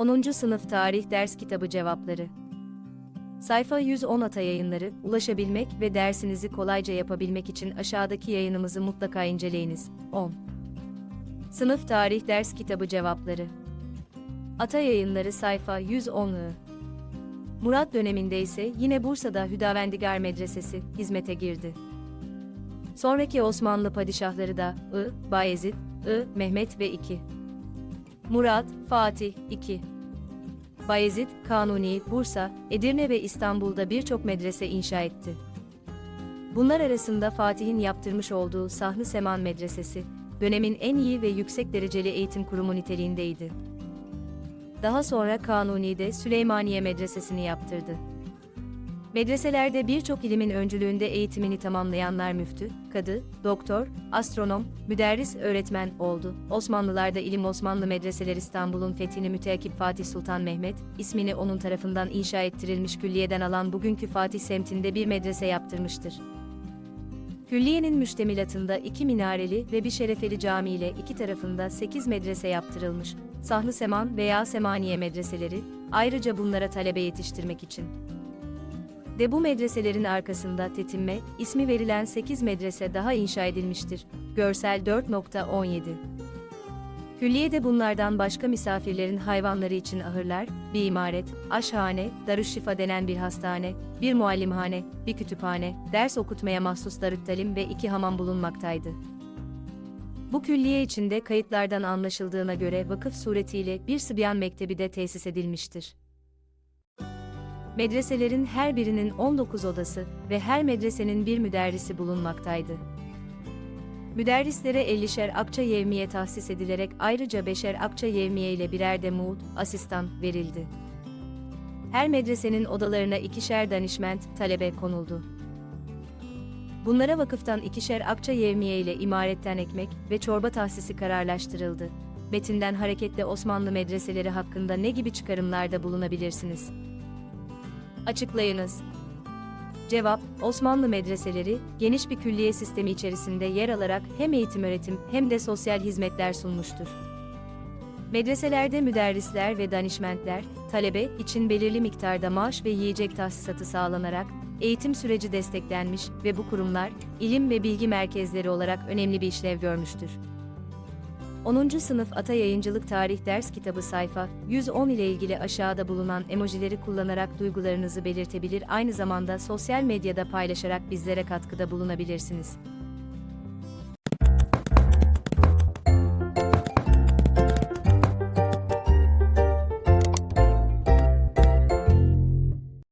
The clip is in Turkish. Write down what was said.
10. Sınıf Tarih Ders Kitabı Cevapları Sayfa 110 Ata Yayınları, ulaşabilmek ve dersinizi kolayca yapabilmek için aşağıdaki yayınımızı mutlaka inceleyiniz. 10. Sınıf Tarih Ders Kitabı Cevapları Ata Yayınları sayfa 110 I. Murat döneminde ise yine Bursa'da Hüdavendigar Medresesi hizmete girdi. Sonraki Osmanlı padişahları da I, Bayezid, I, Mehmet ve 2. Murat, Fatih, 2. Bayezid, Kanuni, Bursa, Edirne ve İstanbul'da birçok medrese inşa etti. Bunlar arasında Fatih'in yaptırmış olduğu Sahn-ı Seman Medresesi, dönemin en iyi ve yüksek dereceli eğitim kurumu niteliğindeydi. Daha sonra Kanuni de Süleymaniye Medresesini yaptırdı. Medreselerde birçok ilimin öncülüğünde eğitimini tamamlayanlar müftü, kadı, doktor, astronom, müderris öğretmen oldu. Osmanlılarda ilim Osmanlı medreseler İstanbul'un fethini müteakip Fatih Sultan Mehmet, ismini onun tarafından inşa ettirilmiş külliyeden alan bugünkü Fatih semtinde bir medrese yaptırmıştır. Külliyenin müştemilatında iki minareli ve bir şerefeli cami ile iki tarafında sekiz medrese yaptırılmış. Sahlı Seman veya Semaniye medreseleri, ayrıca bunlara talebe yetiştirmek için. De bu medreselerin arkasında Tetinme, ismi verilen 8 medrese daha inşa edilmiştir. Görsel 4.17 Külliyede bunlardan başka misafirlerin hayvanları için ahırlar, bir imaret, aşhane, darüşşifa denen bir hastane, bir muallimhane, bir kütüphane, ders okutmaya mahsus darüttalim ve iki hamam bulunmaktaydı. Bu külliye içinde kayıtlardan anlaşıldığına göre vakıf suretiyle bir Sıbyan Mektebi de tesis edilmiştir. Medreselerin her birinin 19 odası ve her medresenin bir müderrisi bulunmaktaydı. Müderrislere 50'şer akça yevmiye tahsis edilerek ayrıca beşer akça yevmiye ile birer de muğd, asistan verildi. Her medresenin odalarına ikişer danişment, talebe konuldu. Bunlara vakıftan ikişer akça yevmiye ile imaretten ekmek ve çorba tahsisi kararlaştırıldı. Metinden hareketle Osmanlı medreseleri hakkında ne gibi çıkarımlarda bulunabilirsiniz? Açıklayınız. Cevap, Osmanlı medreseleri, geniş bir külliye sistemi içerisinde yer alarak hem eğitim öğretim hem de sosyal hizmetler sunmuştur. Medreselerde müderrisler ve danişmentler, talebe için belirli miktarda maaş ve yiyecek tahsisatı sağlanarak, eğitim süreci desteklenmiş ve bu kurumlar, ilim ve bilgi merkezleri olarak önemli bir işlev görmüştür. 10. Sınıf Ata Yayıncılık Tarih Ders Kitabı sayfa 110 ile ilgili aşağıda bulunan emojileri kullanarak duygularınızı belirtebilir aynı zamanda sosyal medyada paylaşarak bizlere katkıda bulunabilirsiniz.